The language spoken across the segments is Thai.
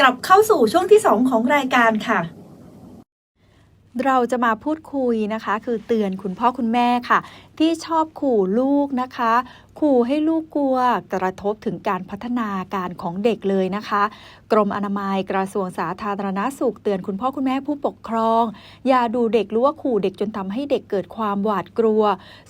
กลับเข้าสู่ช่วงที่ 2 ของรายการค่ะ เราจะมาพูดคุยนะคะ คือเตือนคุณพ่อคุณแม่ค่ะ ที่ชอบขู่ลูกนะคะ ขู่ให้ลูกกลัวกระทบถึงการพัฒนาการของเด็กเลยนะคะ กรมอนามัยกระทรวงสาธารณาสุขเตือนคุณพ่อคุณแม่ผู้ปกครอง อย่าดูเด็กหรือว่าขู่เด็กจนทำให้เด็กเกิดความหวาดกลัว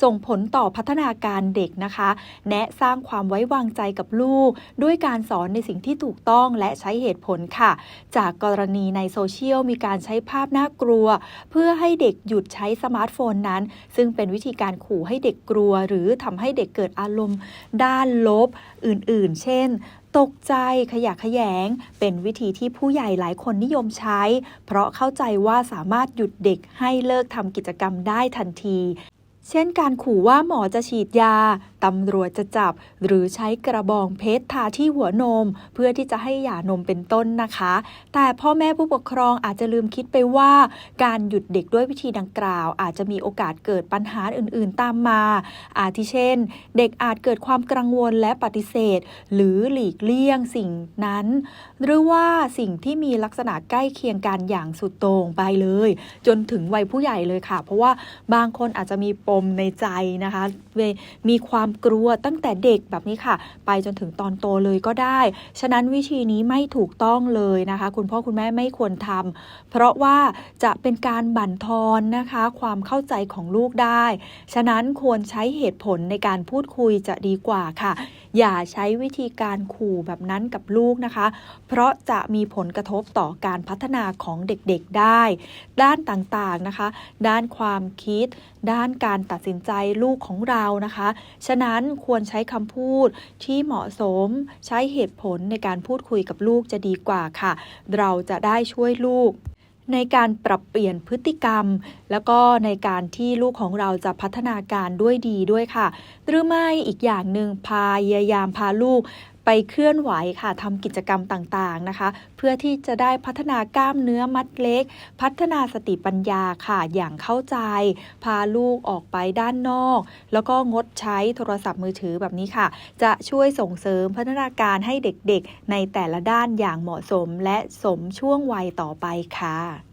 ส่งผลต่อพัฒนาการเด็กนะคะ แนะสร้างความไว้วางใจกับลูก ด้วยการสอนในสิ่งที่ถูกต้องและใช้เหตุผลค่ะ จากกรณีในโซเชียลมีการใช้ภาพน่ากลัว เพื่อให้เด็กหยุดใช้สมาร์ทโฟนนั้น ซึ่งเป็นวิธีการขู่ให้เด็กกลัว หรือทำให้เด็กเกิดอารมณ์ ด้านลบอื่นๆ เช่น ตกใจขยะขยง เป็นวิธีที่ผู้ใหญ่หลายคนนิยมใช้ เพราะเข้าใจว่าสามารถหยุดเด็กให้เลิกทำกิจกรรมได้ทันที เช่นการขู่ว่าหมอจะฉีดยา ตำรวจจะจับ หรือใช้กระบองเพชรทาที่หัวนม เพื่อที่จะให้หย่านมเป็นต้นนะคะ แต่พ่อแม่ผู้ปกครองอาจจะลืมคิดไปว่า การหยุดเด็กด้วยวิธีดังกล่าว อาจจะมีโอกาสเกิดปัญหาอื่น ๆ ตามมา อาทิเช่น เด็กอาจเกิดความกังวลและปฏิเสธ หรือหลีกเลี่ยงสิ่งนั้น หรือว่าสิ่งที่มีลักษณะใกล้เคียงกันอย่างสุดโต่งไปเลย จนถึงวัยผู้ใหญ่เลยค่ะ เพราะว่าบางคนอาจจะมีปมในใจนะคะมีความกลัวตั้งแต่เด็กแบบนี้ค่ะ ไปจนถึงตอนโตเลยก็ได้ ฉะนั้นวิธีนี้ไม่ถูกต้องเลยนะคะ คุณพ่อคุณแม่ไม่ควรทำเพราะว่าจะเป็นการบั่นทอนนะคะ ความเข้าใจของลูกได้ ฉะนั้นควรใช้เหตุผลในการพูดคุยจะดีกว่าค่ะ อย่าใช้วิธีการขู่แบบนั้นกับลูกนะคะ เพราะจะมีผลกระทบต่อการพัฒนาของเด็กๆได้ ด้านต่างๆนะคะ ด้านความคิด ด้านการตัดสินใจลูกของเรานะคะ ฉะนั้นควรใช้คำพูดที่เหมาะสมใช้เหตุผลในการพูดคุยกับลูกจะดีกว่าค่ะ เราจะได้ช่วยลูกในการปรับเปลี่ยนพฤติกรรม แล้วก็ในการที่ลูกของเราจะพัฒนาการด้วยดีด้วยค่ะ หรือไม่อีกอย่างหนึ่งพายายามพาลูก ไปเคลื่อนไหวค่ะทำกิจกรรมต่างๆนะคะ เพื่อที่จะได้พัฒนากล้ามเนื้อมัดเล็ก พัฒนาสติปัญญาค่ะ อย่างเข้าใจ พาลูกออกไปด้านนอก แล้วก็งดใช้โทรศัพท์มือถือแบบนี้ค่ะ จะช่วยส่งเสริมพัฒนาการให้เด็กๆ ในแต่ละด้านอย่างเหมาะสมและสมช่วงวัยต่อไปค่ะ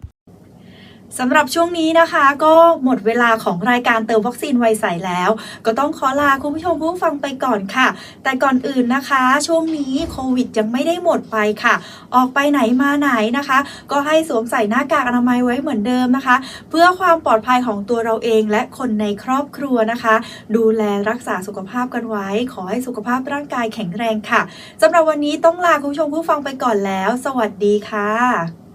สำหรับช่วงนี้นะคะ ก็หมดเวลาของรายการเติมวัคซีนไวใสแล้ว ก็ต้องขอลาคุณผู้ชมผู้ฟังไปก่อนค่ะ แต่ก่อนอื่นนะคะ ช่วงนี้โควิดยังไม่ได้หมดไปค่ะ ออกไปไหนมาไหนนะคะ ก็ให้สวมใส่หน้ากากอนามัยไว้เหมือนเดิมนะคะ เพื่อความปลอดภัยของตัวเราเองและคนในครอบครัวนะคะ ดูแลรักษาสุขภาพกันไว้ ขอให้สุขภาพร่างกายแข็งแรงค่ะสำหรับวันนี้ต้องลาคุณผู้ชมผู้ฟังไปก่อนแล้ว สวัสดีค่ะ